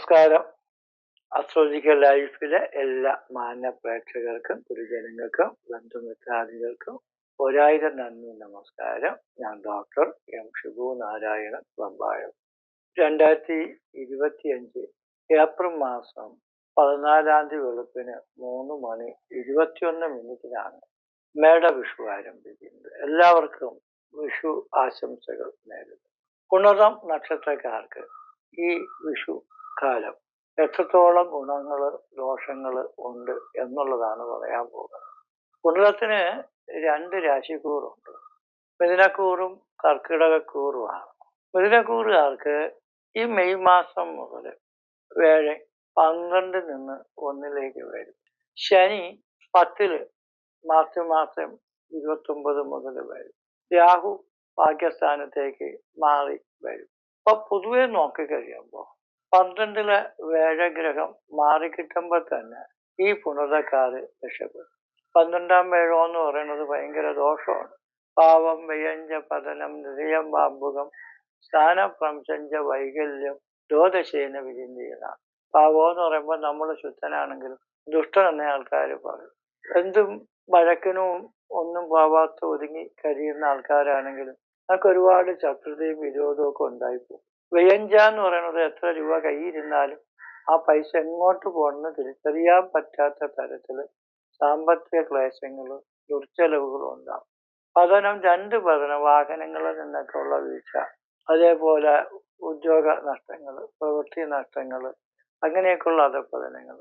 നമസ്കാരം. അസ്ട്രോളജിക്കൽ ലൈഫിലെ എല്ലാ മാന്യ പ്രേക്ഷകർക്കും ഗുരുജനങ്ങൾക്കും ബന്ധുമിത്രാദികൾക്കും ഒരായിരം നന്ദി നമസ്കാരം. ഞാൻ ഡോക്ടർ എം ഷിബു നാരായണൻ പമ്പായം. രണ്ടായിരത്തി ഇരുപത്തിയഞ്ച് ഏപ്രിൽ മാസം പതിനാലാം തീയതി വെളുപ്പിന് മൂന്ന് മണി ഇരുപത്തിയൊന്ന് മിനിറ്റിലാണ് മേട വിഷു ആരംഭിക്കുന്നത്. എല്ലാവർക്കും വിഷു ആശംസകൾ നേരുന്നു. പുണറം നക്ഷത്രക്കാർക്ക് ഈ വിഷു കാലം എത്രത്തോളം ഗുണങ്ങൾ ദോഷങ്ങൾ ഉണ്ട് എന്നുള്ളതാണ് പറയാൻ പോകുന്നത്. കുണ്ടലത്തിന് രണ്ട് രാശിക്കൂറുണ്ട്. മിഥുനക്കൂറും കർക്കിടകക്കൂറുമാണ്. മിഥുനക്കൂറുകാർക്ക് ഈ മെയ് മാസം മുതൽ വേഴ പന്ത്രണ്ട് നിന്ന് ഒന്നിലേക്ക് വരും. ശനി പത്തിൽ മാർച്ച് മാസം ഇരുപത്തൊമ്പത് മുതൽ വരും. രാഹു ഭാഗ്യസ്ഥാനത്തേക്ക് മാറി വരും. അപ്പൊ പൊതുവെ നോക്കിക്കഴിയുമ്പോൾ പന്ത്രണ്ടിലെ വേഴഗ്രഹം മാറിക്കിട്ടുമ്പോൾ തന്നെ ഈ പുണർക്കാര് രക്ഷപ്പെടും. പന്ത്രണ്ടാം വേഴം എന്ന് പറയുന്നത് ഭയങ്കര ദോഷമാണ്. പാവം വ്യയഞ്ച പതനം നിരയം ബാമ്പുകം സ്ഥാനപ്രംശഞ്ച വൈകല്യം ദ്വാദശേന വിചിന്തിയതാണ് പാവം എന്ന് പറയുമ്പോൾ നമ്മൾ ശുദ്ധനാണെങ്കിലും ദുഷ്ടൻ എന്ന ആൾക്കാർ പറയും. എന്തും വഴക്കിനും ഒന്നും പാവാത്ത ഒതുങ്ങി കഴിയുന്ന ആൾക്കാരാണെങ്കിലും അതൊക്കെ ഒരുപാട് ശത്രുതയും വിരോധവും ഒക്കെ ഉണ്ടായിപ്പോകും. വ്യയഞ്ച എന്ന് പറയുന്നത് എത്ര രൂപ കയ്യിരുന്നാലും ആ പൈസ എങ്ങോട്ട് പോകണമെന്ന് തിരിച്ചറിയാൻ പറ്റാത്ത തരത്തിൽ സാമ്പത്തിക ക്ലേശങ്ങളും ദുർച്ചെലവുകളും ഉണ്ടാകും പതനം രണ്ട് പതനം വാഹനങ്ങളിൽ നിന്നൊക്കെ ഉള്ള വീഴ്ച അതേപോലെ ഉദ്യോഗ നഷ്ടങ്ങൾ പ്രവൃത്തി നഷ്ടങ്ങൾ അങ്ങനെയൊക്കെയുള്ള അധപ്പതനങ്ങൾ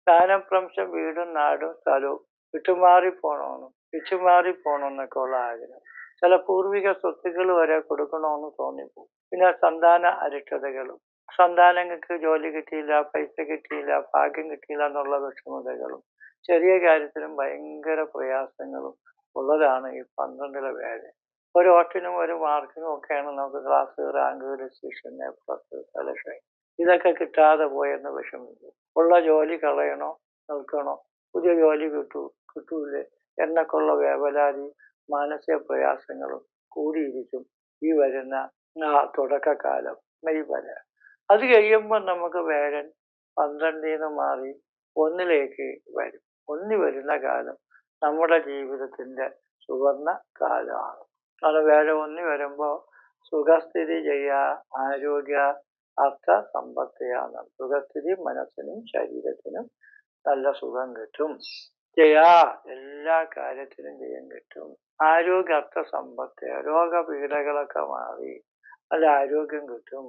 സ്ഥാനപ്രംശം വീടും നാടും സ്ഥലവും വിട്ടുമാറി പോകണമെന്നും വിട്ടുമാറി പോകണമെന്നൊക്കെ ഉള്ള ആഗ്രഹം. ചില പൂർവിക സ്വത്തുക്കൾ വരെ കൊടുക്കണമെന്ന് തോന്നിപ്പോകും. പിന്നെ സന്താന അരിഷ്ടതകളും സന്താനങ്ങൾക്ക് ജോലി കിട്ടിയില്ല പൈസ കിട്ടിയില്ല ഭാഗ്യം കിട്ടിയില്ല എന്നുള്ള വിഷമതകളും ചെറിയ കാര്യത്തിലും ഭയങ്കര പ്രയാസങ്ങളും ഉള്ളതാണ് ഈ പന്ത്രണ്ടിലെ വേദന. ഒരു ഓട്ടിനും ഒരു മാർക്കിനും ഒക്കെയാണ് നമുക്ക് class rank registration plus selection ഇതൊക്കെ കിട്ടാതെ പോയെന്ന് വിഷമിക്കും. ഉള്ള ജോലി കളയണോ നിൽക്കണോ? പുതിയ ജോലി കിട്ടൂ കിട്ടൂലേ? എന്നൊക്കെയുള്ള വേവലാതി മാനസിക പ്രയാസങ്ങളും കൂടിയിരിക്കും ഈ വരുന്ന തുടക്കകാലം മെയ് വരെ അത് കഴിയുമ്പോൾ നമുക്ക് വേഴൻ പന്ത്രണ്ടിൽ നിന്ന് മാറി ഒന്നിലേക്ക് വരും. ഒന്നി വരുന്ന കാലം നമ്മുടെ ജീവിതത്തിന്റെ സുവർണ കാലമാണ് അത് വേഴ ഒന്നി വരുമ്പോൾ സുഖസ്ഥിതി ചെയ്യുക ആരോഗ്യ അർത്ഥ സമ്പത്തിയാണ്. സുഖസ്ഥിതി മനസ്സിനും ശരീരത്തിനും നല്ല സുഖം കിട്ടും. ചെയ്യാ എല്ലാ കാര്യത്തിനും ജയം കിട്ടും. ആരോഗ്യ അർത്ഥ സമ്പത്ത് രോഗപീഠകളൊക്കെ മാറി. നല്ല ആരോഗ്യം കിട്ടും.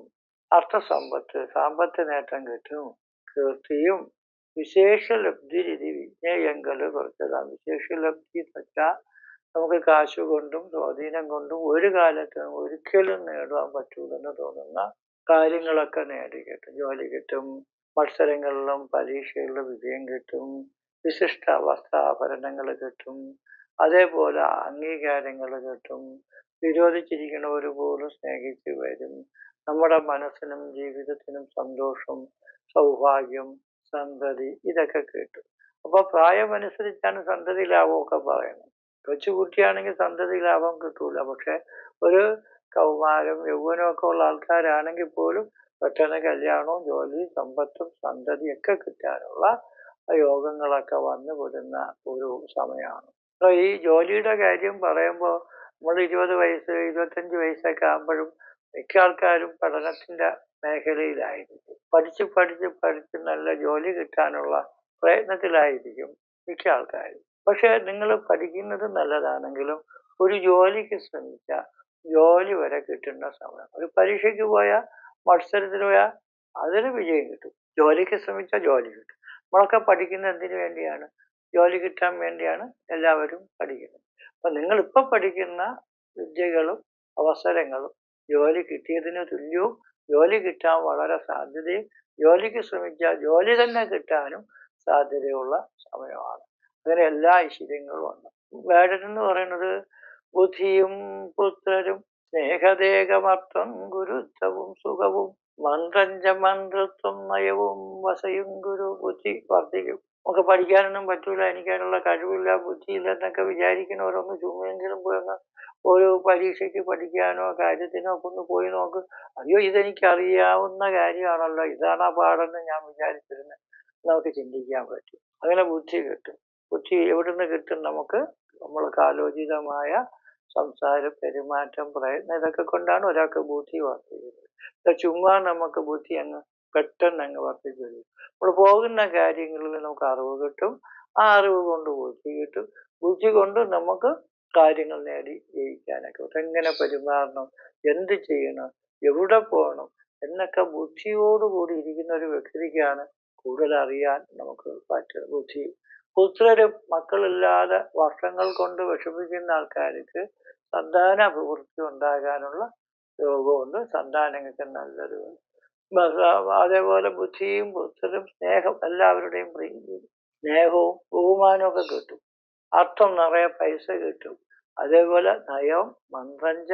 അർത്ഥസമ്പത്ത് സാമ്പത്തിക നേട്ടം കിട്ടും. കീർത്തിയും വിശേഷ ലബ്ധി രീതി വിജ്ഞേയങ്ങൾ കുറച്ചതാണ്. വിശേഷ ലബ്ധി എന്ന് വെച്ചാൽ നമുക്ക് കാശ് കൊണ്ടും സ്വാധീനം കൊണ്ടും ഒരു കാലത്ത് ഒരിക്കലും നേടാൻ പറ്റൂലെന്ന് തോന്നുന്ന കാര്യങ്ങളൊക്കെ നേടി കിട്ടും. ജോലി കിട്ടും മത്സരങ്ങളിലും പരീക്ഷകളിലും വിജയം കിട്ടും വിശിഷ്ട വസ്ത്രാഭരണങ്ങൾ കിട്ടും അതേപോലെ അംഗീകാരങ്ങൾ കിട്ടും വിരോധിച്ചിരിക്കുന്നവർ പോലും സ്നേഹിച്ച് വരും നമ്മുടെ മനസ്സിനും ജീവിതത്തിനും സന്തോഷം സൗഭാഗ്യം സന്തതി ഇതൊക്കെ കിട്ടും. അപ്പൊ പ്രായമനുസരിച്ചാണ് സന്തതി ലാഭമൊക്കെ പറയുന്നത്. കൊച്ചുകുട്ടിയാണെങ്കിൽ സന്തതി ലാഭം കിട്ടൂല. പക്ഷെ ഒരു കൗമാരം യൗവനമൊക്കെ ഉള്ള ആൾക്കാരാണെങ്കിൽ പോലും പെട്ടെന്ന് കല്യാണവും ജോലി സമ്പത്തും സന്തതിയൊക്കെ കിട്ടാനുള്ള യോഗങ്ങളൊക്കെ വന്നു വിടുന്ന ഒരു സമയമാണ്. അപ്പൊ ഈ ജോലിയുടെ കാര്യം പറയുമ്പോൾ നമ്മൾ ഇരുപത് വയസ്സ് ഇരുപത്തഞ്ച് വയസ്സൊക്കെ ആകുമ്പോഴും മിക്ക ആൾക്കാരും പഠനത്തിന്റെ മേഖലയിലായിരിക്കും. പഠിച്ച് പഠിച്ച് പഠിച്ച് നല്ല ജോലി കിട്ടാനുള്ള പ്രയത്നത്തിലായിരിക്കും മിക്ക ആൾക്കാരും. പക്ഷെ നിങ്ങൾ പഠിക്കുന്നത് നല്ലതാണെങ്കിലും ഒരു ജോലിക്ക് ശ്രമിച്ചാൽ ജോലി വരെ കിട്ടുന്ന സമയം. ഒരു പരീക്ഷയ്ക്ക് പോയാൽ മത്സരത്തിന് പോയാൽ അതിന് വിജയം കിട്ടും. ജോലിക്ക് ശ്രമിച്ചാൽ ജോലി കിട്ടും. നമ്മളൊക്കെ പഠിക്കുന്നത് എന്തിനു വേണ്ടിയാണ്? ജോലി കിട്ടാൻ വേണ്ടിയാണ് എല്ലാവരും പഠിക്കുന്നത്. അപ്പൊ നിങ്ങൾ ഇപ്പൊ പഠിക്കുന്ന വിദ്യകളും അവസരങ്ങളും ജോലി കിട്ടിയതിന് തുല്യവും ജോലി കിട്ടാൻ വളരെ സാധ്യതയും ജോലിക്ക് ശ്രമിച്ചാൽ ജോലി തന്നെ കിട്ടാനും സാധ്യതയുള്ള സമയമാണ്. അങ്ങനെ എല്ലാ ഐശ്വര്യങ്ങളും ഉണ്ട്. വേടൻ എന്ന് പറയുന്നത് ബുദ്ധിയും പുത്രരും സ്നേഹദേഹമർത്ഥം ഗുരുത്വവും സുഖവും മന്ത്രഞ്ച മന്ത്രത്വം നയവും വസയും ഗുരു ബുദ്ധി വർദ്ധിക്കും. നമുക്ക് പഠിക്കാനൊന്നും പറ്റൂല എനിക്കതിനുള്ള കഴിവില്ല ബുദ്ധിയില്ല എന്നൊക്കെ വിചാരിക്കുന്നവരൊന്ന് ചുമ്മെങ്കിലും പോയി ഒന്ന് ഒരു പരീക്ഷയ്ക്ക് പഠിക്കാനോ കാര്യത്തിനോ ഒക്കെ ഒന്ന് പോയി നോക്ക്. അയ്യോ ഇതെനിക്കറിയാവുന്ന കാര്യമാണല്ലോ ഇതാണ് ആ പാടെന്ന് ഞാൻ വിചാരിച്ചിരുന്നത് നമുക്ക് ചിന്തിക്കാൻ പറ്റും. അങ്ങനെ ബുദ്ധി കിട്ടും. ബുദ്ധി എവിടുന്ന് കിട്ടും നമുക്ക്? നമ്മൾക്ക് ആലോചിതമായ സംസാരം പെരുമാറ്റം പ്രയത്നം ഇതൊക്കെ കൊണ്ടാണ് ഒരാൾക്ക് ബുദ്ധി വർദ്ധിക്കുന്നത്. ചുമ്മാ നമുക്ക് ബുദ്ധി അങ്ങ് പെട്ടെന്ന് അങ്ങ് വർദ്ധിച്ചു നമ്മൾ പോകുന്ന കാര്യങ്ങളിൽ നമുക്ക് അറിവ് കിട്ടും. ആ അറിവ് കൊണ്ട് ബുദ്ധി കിട്ടും. ബുദ്ധി കൊണ്ട് നമുക്ക് കാര്യങ്ങൾ നേടി ജയിക്കാനൊക്കെ. എങ്ങനെ പെരുമാറണം? എന്ത് ചെയ്യണം? എവിടെ പോകണം? എന്നൊക്കെ ബുദ്ധിയോടുകൂടി ഇരിക്കുന്ന ഒരു വ്യക്തിക്കാണ് കൂടുതൽ അറിയാൻ നമുക്ക് പറ്റുന്നത്. ബുദ്ധി. പുത്രര് മക്കളില്ലാതെ വർഷങ്ങൾ കൊണ്ട് വിഷമിക്കുന്ന ആൾക്കാർക്ക് സന്താന അഭിവൃദ്ധി ഉണ്ടാകാനുള്ള യോഗമുണ്ട് സന്താനങ്ങൾക്ക് നല്ലൊരു അതേപോലെ ബുദ്ധിയും പുത്രനും സ്നേഹം എല്ലാവരുടെയും സ്നേഹവും ബഹുമാനവും ഒക്കെ കിട്ടും. അർത്ഥം നിറയെ പൈസ കിട്ടും. അതേപോലെ നയം മന്ത്രഞ്ച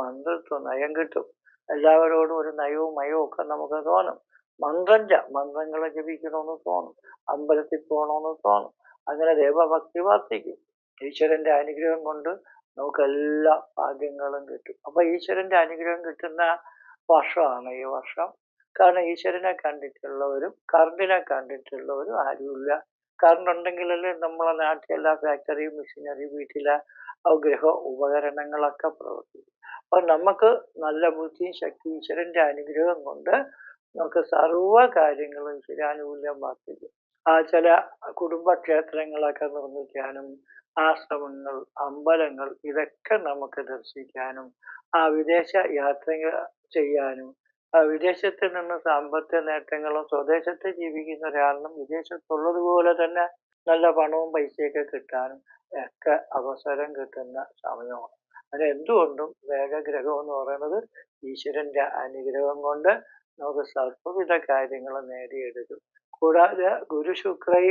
മന്ത്രത്വ നയം കിട്ടും. എല്ലാവരോടും ഒരു നയവും മയവും ഒക്കെ നമുക്ക് തോന്നും. മന്ത്രഞ്ച മന്ത്രങ്ങളെ ജപിക്കണമെന്ന് തോന്നും. അമ്പലത്തിൽ പോകണമെന്ന് തോന്നും. അങ്ങനെ ദേവഭക്തി വർദ്ധിക്കും. ഈശ്വരന്റെ അനുഗ്രഹം കൊണ്ട് നമുക്ക് എല്ലാ ഭാഗ്യങ്ങളും കിട്ടും. അപ്പൊ ഈശ്വരന്റെ അനുഗ്രഹം കിട്ടുന്ന വർഷമാണ് ഈ വർഷം കാരണം ഈശ്വരനെ കണ്ടിട്ടുള്ളവരും കറണ്ടിനെ കണ്ടിട്ടുള്ളവരും ആരുമില്ല. കറണ്ട് ഉണ്ടെങ്കിലല്ലേ നമ്മളെ നാട്ടിലെല്ലാ ഫാക്ടറിയും മെഷീനറി വീട്ടിലെ ഗ്രഹ ഉപകരണങ്ങളൊക്കെ പ്രവർത്തിക്കും. അപ്പൊ നമുക്ക് നല്ല ബുദ്ധിയും ശക്തി ഈശ്വരന്റെ അനുഗ്രഹം കൊണ്ട് നമുക്ക് സർവ കാര്യങ്ങളും ഈശ്വരാനുകൂല്യം വർദ്ധിക്കും ആ ചില കുടുംബക്ഷേത്രങ്ങളൊക്കെ നിർമ്മിക്കാനും ആശ്രമങ്ങൾ അമ്പലങ്ങൾ ഇതൊക്കെ നമുക്ക് ദർശിക്കാനും ആ വിദേശ യാത്രകൾ ചെയ്യാനും ആ വിദേശത്ത് നിന്ന് സാമ്പത്തിക നേട്ടങ്ങളും സ്വദേശത്ത് ജീവിക്കുന്ന ഒരാളിനും വിദേശത്തുള്ളതുപോലെ തന്നെ നല്ല പണവും പൈസയൊക്കെ കിട്ടാനും ഒക്കെ അവസരം കിട്ടുന്ന സമയമാണ്. അങ്ങനെ എന്തുകൊണ്ടും വേഗഗ്രഹം എന്ന് പറയുന്നത് ഈശ്വരന്റെ അനുഗ്രഹം കൊണ്ട് നമുക്ക് സർവവിധ കാര്യങ്ങൾ നേടിയെടുക്കും. കൂടാതെ ഗുരു ശുക്രൈ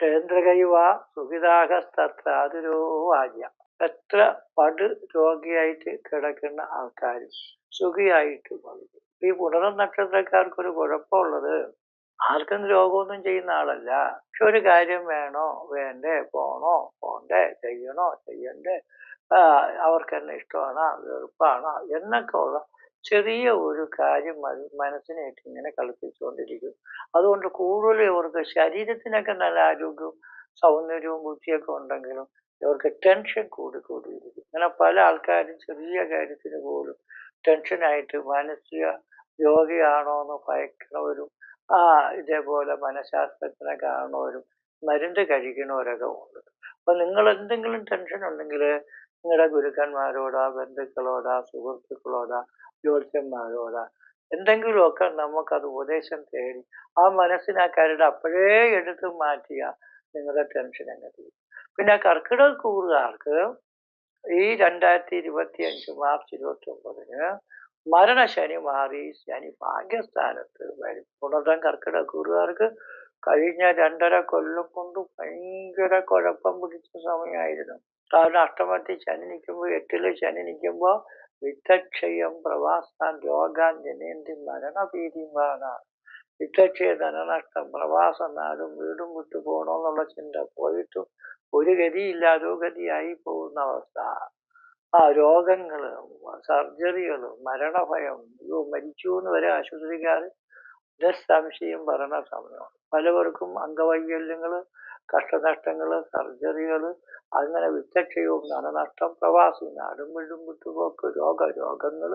കേന്ദ്രകൈവ സുഖിതാഹസ്തത്രാതുരോ വാര്യ എത്ര പട് രോഗിയായിട്ട് കിടക്കുന്ന ആൾക്കാരും സുഖിയായിട്ട് വളരും. ഈ പുണർന്ന നക്ഷത്രക്കാർക്ക് ഒരു കുഴപ്പമുള്ളത്. ആർക്കും രോഗമൊന്നും ചെയ്യുന്ന ആളല്ല. പക്ഷെ ഒരു കാര്യം വേണോ? വേണ്ടേ? പോണോ? പോണ്ടേ? ചെയ്യണോ? ചെയ്യണ്ടേ? അവർക്ക് എന്നെ ഇഷ്ടമാണോ വെറുപ്പാണോ എന്നൊക്കെ ഉള്ള ചെറിയ ഒരു കാര്യം മതി. മനസ്സിനായിട്ട് ഇങ്ങനെ കളിപ്പിച്ചുകൊണ്ടിരിക്കും. അതുകൊണ്ട് കൂടുതൽ ഇവർക്ക് ശരീരത്തിനൊക്കെ നല്ല ആരോഗ്യവും സൗന്ദര്യവും ബുദ്ധിയൊക്കെ ഉണ്ടെങ്കിലും ഇവർക്ക് ടെൻഷൻ കൂടി കൂടിയിരിക്കും. അങ്ങനെ പല ആൾക്കാരും ചെറിയ കാര്യത്തിന് പോലും ടെൻഷനായിട്ട് മാനസിക രോഗിയാണോ എന്ന് ഭയക്കുന്നവരും ആ ഇതേപോലെ മനഃശാസ്ത്രജ്ഞനെ കാണുന്നവരും മരുന്ന് കഴിക്കുന്നവരൊക്കെ ഉണ്ട്. അപ്പൊ നിങ്ങൾ എന്തെങ്കിലും ടെൻഷൻ ഉണ്ടെങ്കിൽ നിങ്ങളുടെ ഗുരുക്കന്മാരോടാ ബന്ധുക്കളോടാ സുഹൃത്തുക്കളോടാ ജ്യോത്സ്യന്മാരോടാ എന്തെങ്കിലുമൊക്കെ നമുക്കത് ഉപദേശം തേടി ആ മനസ്സിനാക്കാരുടെ അപ്പോഴേ എടുത്ത് മാറ്റിയ നിങ്ങളുടെ ടെൻഷൻ അങ്ങ് തീരും. പിന്നെ കർക്കിടക കൂറുകാർക്ക് ഈ രണ്ടായിരത്തി ഇരുപത്തി അഞ്ച് മാർച്ച് ഇരുപത്തി ഒമ്പതിന് മരണശനി മാറി. ശനി ഭാഗ്യസ്ഥാനത്ത് വരും. കർക്കിടക കൂറുകാർക്ക് കഴിഞ്ഞ രണ്ടര കൊല്ലം കൊണ്ട് ഭയങ്കര കുഴപ്പം പിടിച്ച സമയമായിരുന്നു. കാരണം അഷ്ടമത്തിൽ ശനി നിൽക്കുമ്പോൾ എട്ടിൽ ശനി നിൽക്കുമ്പോൾ വിത്തക്ഷയം പ്രവാസാൻ രോഗാൻ മരണഭീതിമാണ് വിത്തക്ഷയ ധനനഷ്ടം പ്രവാസം നാടും വീടും വിട്ടു പോകണമെന്നുള്ള ചിന്ത പോയിട്ടും ഒരു ഗതിയില്ലാതോ ഗതിയായി പോകുന്ന അവസ്ഥ. ആ രോഗങ്ങൾ സർജറികൾ മരണഭയം അയ്യോ മരിച്ചു എന്ന് വരെ ആശുപത്രിക്കാര് നിസ്സംശയം പറയണ സമയമാണ് പലവർക്കും അംഗവൈകല്യങ്ങൾ കഷ്ടനഷ്ടങ്ങൾ സർജറികൾ അങ്ങനെ വിത്തക്ഷയവും ധനനഷ്ടം പ്രവാസി നാടും വീടും വിട്ടുപോക്ക് രോഗ രോഗങ്ങൾ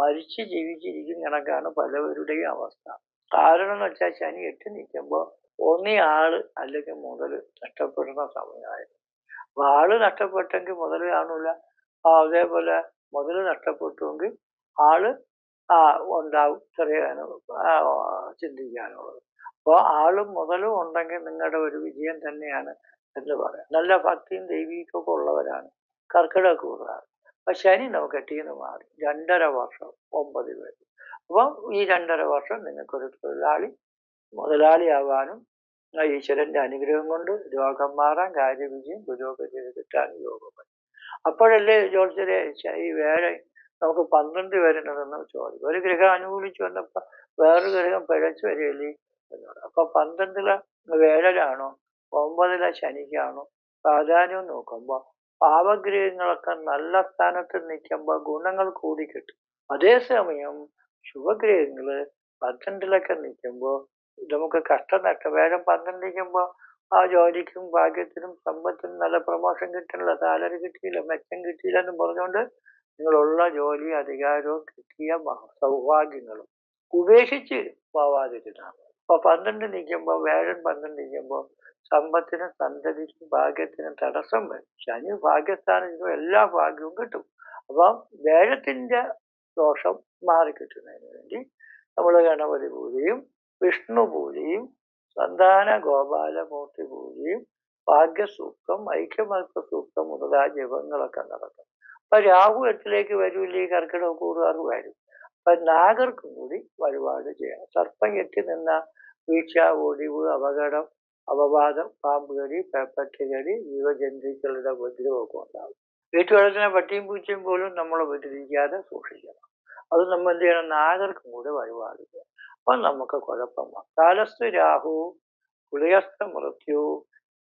മരിച്ച് ജീവിച്ചിരിക്കുന്ന കണക്കാണ് പലവരുടെയും അവസ്ഥ. കാരണം എന്ന് വെച്ചാൽ ശനി എട്ട് നിൽക്കുമ്പോൾ ഒന്നേ ആൾ അല്ലെങ്കിൽ മുതൽ നഷ്ടപ്പെടുന്ന സമയമായിരുന്നു. അപ്പൊ ആൾ നഷ്ടപ്പെട്ടെങ്കിൽ മുതൽ കാണൂല അതേപോലെ മുതൽ നഷ്ടപ്പെട്ടുവെങ്കിൽ ആൾ ആ ഉണ്ടാവും ചെറിയ ചിന്തിക്കാനുള്ളത്. അപ്പോൾ ആളും മുതലും ഉണ്ടെങ്കിൽ നിങ്ങളുടെ ഒരു വിജയം തന്നെയാണ് എന്ന് പറയാം. നല്ല ഭക്തിയും ദൈവീകമൊക്കെ ഉള്ളവരാണ്. കർക്കിടക കൂറുകാർ അപ്പൊ ശനി നമുക്ക് എട്ടീന്ന് മാറി. രണ്ടര വർഷം ഒമ്പത് പേര്. അപ്പം ഈ രണ്ടര വർഷം നിങ്ങൾക്കൊരു തൊഴിലാളി മുതലാളിയാവാനും ഈശ്വരന്റെ അനുഗ്രഹം കൊണ്ട് രോഗം മാറാൻ കാര്യവിജയം പുരോഗതി കിട്ടാനും യോഗം അപ്പോഴല്ലേ ജോത്സ്യരെ ഈ വേറെ നമുക്ക് പന്ത്രണ്ട് വരുന്നതെന്ന് ചോദിക്കും ഒരു ഗ്രഹം അനുകൂലിച്ച് വന്നപ്പോ വേറൊരു ഗ്രഹം പിഴച്ചു വരികയല്ലേ? എന്നോട് അപ്പൊ പന്ത്രണ്ടിലെ വേഴലാണോ? ഒമ്പതിലെ ശനിക്കാണോ? പ്രാധാന്യം നോക്കുമ്പോൾ പാവഗ്രഹങ്ങളൊക്കെ നല്ല സ്ഥാനത്ത് നിൽക്കുമ്പോൾ ഗുണങ്ങൾ കൂടി കിട്ടും. അതേസമയം ശുഭഗ്രഹങ്ങൾ പന്ത്രണ്ടിലൊക്കെ നിൽക്കുമ്പോൾ നമുക്ക് കഷ്ടനഷ്ട വേഗം പന്ത്രണ്ടിരിക്കുമ്പോൾ ആ ജോലിക്കും ഭാഗ്യത്തിനും സമ്പത്തിനും നല്ല പ്രൊമോഷൻ കിട്ടണില്ല സാലറി കിട്ടിയില്ല മെച്ചം കിട്ടിയില്ല എന്ന് പറഞ്ഞുകൊണ്ട് നിങ്ങളുള്ള ജോലി അധികാരവും കിട്ടിയ സൗഭാഗ്യങ്ങളും ഉപേക്ഷിച്ച് പോവാതിരുന്നാണ് അപ്പൊ പന്ത്രണ്ട് നിൽക്കുമ്പോൾ വേഴൻ പന്ത്രണ്ട് നിൽക്കുമ്പോൾ സമ്പത്തിനും സന്തതിക്കും ഭാഗ്യത്തിനും തടസ്സം വരും ശനി ഭാഗ്യസ്ഥാനം എല്ലാ ഭാഗ്യവും കിട്ടും. അപ്പം വേഴത്തിന്റെ ദോഷം മാറിക്കിട്ടുന്നതിന് വേണ്ടി നമ്മൾ ഗണപതി പൂജയും വിഷ്ണു പൂജയും സന്താന ഗോപാലമൂർത്തി പൂജയും ഭാഗ്യസൂക്തം ഐക്യമത്വ സൂക്തം മുതലായ ജപങ്ങളൊക്കെ നടക്കും. അപ്പൊ രാഹു എട്ടിലേക്ക് വരൂല്ലേ? ഈ കർക്കിടക കൂടുകാർ വരും അപ്പൊ നാഗർക്കും കൂടി വഴിപാട് ചെയ്യണം. സർപ്പം എത്തി നിന്ന വീഴ്ച ഒടിവ് അപകടം അപവാദം പാമ്പ് കടി പേപ്പട്ടി കടി ജീവജന്തുക്കളുടെ ഉപദ്രവമൊക്കെ ഉണ്ടാകും വീട്ടുവളത്തിനെ പട്ടിയും പൂച്ചയും പോലും നമ്മൾ ഉപദ്രവിക്കാതെ സൂക്ഷിക്കണം. അത് നമ്മൾ എന്ത് ചെയ്യണം? നാഗർക്കും കൂടെ വഴിപാട് ചെയ്യണം. അപ്പൊ നമുക്ക് കുഴപ്പമാണ് കാലസ്ഥ രാഹു കുളിയസ്ഥ മൃത്യു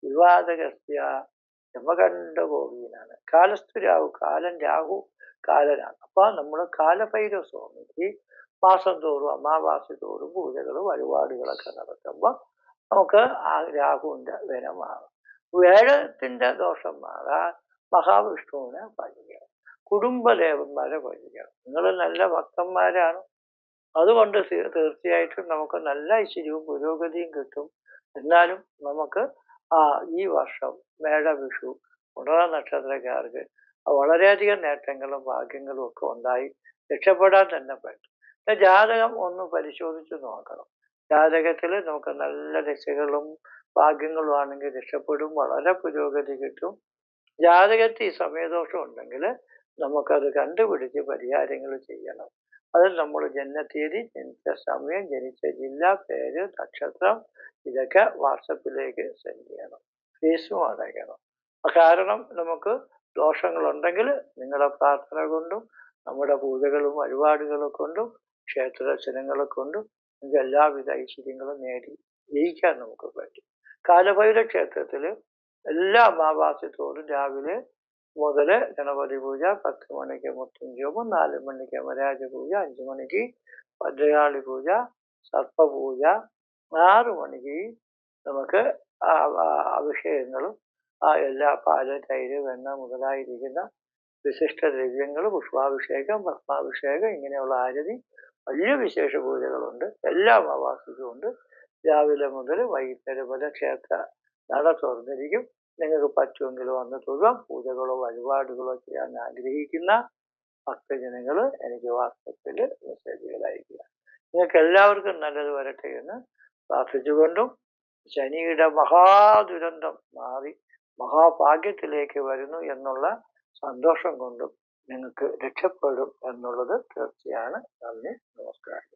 വിവാദകസ്യ യമകണ്ഠ ഗോപീനാണ് കാലസ്ഥ രാഹു കാലൻ രാഹു കാലനാണ്. അപ്പൊ നമ്മൾ കാലഭൈരവ സ്വാമിക്ക് മാസം തോറും അമാവാസി തോറും പൂജകളും വഴിപാടുകളൊക്കെ നടത്തുമ്പോൾ നമുക്ക് ആ രാഹുവിന്റെ വില മാറാം. വേഴത്തിന്റെ ദോഷം മാറാൻ മഹാവിഷ്ണുവിനെ ഭജിക്കണം. കുടുംബദേവന്മാരെ ഭജിക്കണം. നിങ്ങൾ നല്ല ഭക്തന്മാരാണ്. അതുകൊണ്ട് തീർച്ചയായിട്ടും നമുക്ക് നല്ല ഐശ്വര്യവും പുരോഗതിയും കിട്ടും. എന്നാലും നമുക്ക് ആ ഈ വർഷം മേടവിഷു ഉണറ നക്ഷത്രക്കാർക്ക് വളരെയധികം നേട്ടങ്ങളും ഭാഗ്യങ്ങളും ഒക്കെ ഉണ്ടായി. രക്ഷപ്പെടാൻ തന്നെ പറ്റും. ജാതകം ഒന്ന് പരിശോധിച്ച് നോക്കണം. ജാതകത്തിൽ നമുക്ക് നല്ല രക്ഷകളും ഭാഗ്യങ്ങളും ആണെങ്കിൽ രക്ഷപ്പെടും വളരെ പുരോഗതി കിട്ടും. ജാതകത്തിൽ സമയദോഷം ഉണ്ടെങ്കിൽ നമുക്കത് കണ്ടുപിടിച്ച് പരിഹാരങ്ങൾ ചെയ്യണം. അതിൽ നമ്മൾ ജന്മതീയതി ജനിച്ച സമയം ജനിച്ച ജില്ല പേര് നക്ഷത്രം ഇതൊക്കെ വാട്സപ്പിലേക്ക് സെൻഡ് ചെയ്യണം. ഫീസും അടയ്ക്കണം. കാരണം നമുക്ക് ദോഷങ്ങളുണ്ടെങ്കിൽ നിങ്ങളുടെ പ്രാർത്ഥന കൊണ്ടും നമ്മുടെ പൂജകളും വഴിപാടുകളും കൊണ്ടും ക്ഷേത്രദർശനങ്ങളെ കൊണ്ടും നമുക്ക് എല്ലാവിധ ഐശ്വര്യങ്ങളും നേടി ജയിക്കാൻ നമുക്ക് പറ്റും. കാലഭൈര ക്ഷേത്രത്തിൽ എല്ലാ അമാവാസ്യത്തോടും രാവിലെ മുതൽ ഗണപതി പൂജ പത്ത് മണിക്ക് മുത്തുംജോമം നാല് മണിക്ക് അമരാജ പൂജ അഞ്ചു മണിക്ക് ഭദ്രകാളി പൂജ സർപ്പപൂജ ആറ് മണിക്ക് നമുക്ക് അഭിഷേകങ്ങളും ആ എല്ലാ പാൽ തൈര് വെണ്ണ മുതലായിരിക്കുന്ന വിശിഷ്ട ദ്രവ്യങ്ങൾ പുഷ്പാഭിഷേകം പത്മാഭിഷേകം ഇങ്ങനെയുള്ള ആരതി വലിയ വിശേഷ പൂജകളുണ്ട്. എല്ലാ ഉണ്ട് രാവിലെ മുതൽ വൈകുന്നേരം വരെ ക്ഷേത്ര നട തുറന്നിരിക്കും. നിങ്ങൾക്ക് പറ്റുമെങ്കിൽ വന്ന് തൊഴുവാം പൂജകളോ വഴിപാടുകളോ ചെയ്യാൻ ആഗ്രഹിക്കുന്ന ഭക്തജനങ്ങൾ എനിക്ക് വാട്സപ്പിൽ മെസ്സേജുകൾ അയക്കുക നിങ്ങൾക്ക് എല്ലാവർക്കും നല്ലത് വരട്ടെ എന്ന് പ്രാർത്ഥിച്ചുകൊണ്ടും ശനിയുടെ മഹാദുരന്തം മാറി മഹാഭാഗ്യത്തിലേക്ക് വരുന്നു എന്നുള്ള സന്തോഷം കൊണ്ടും നിങ്ങൾക്ക് രക്ഷപ്പെടും എന്നുള്ളത് തീർച്ചയാണ്. നന്ദി നമസ്കാരം.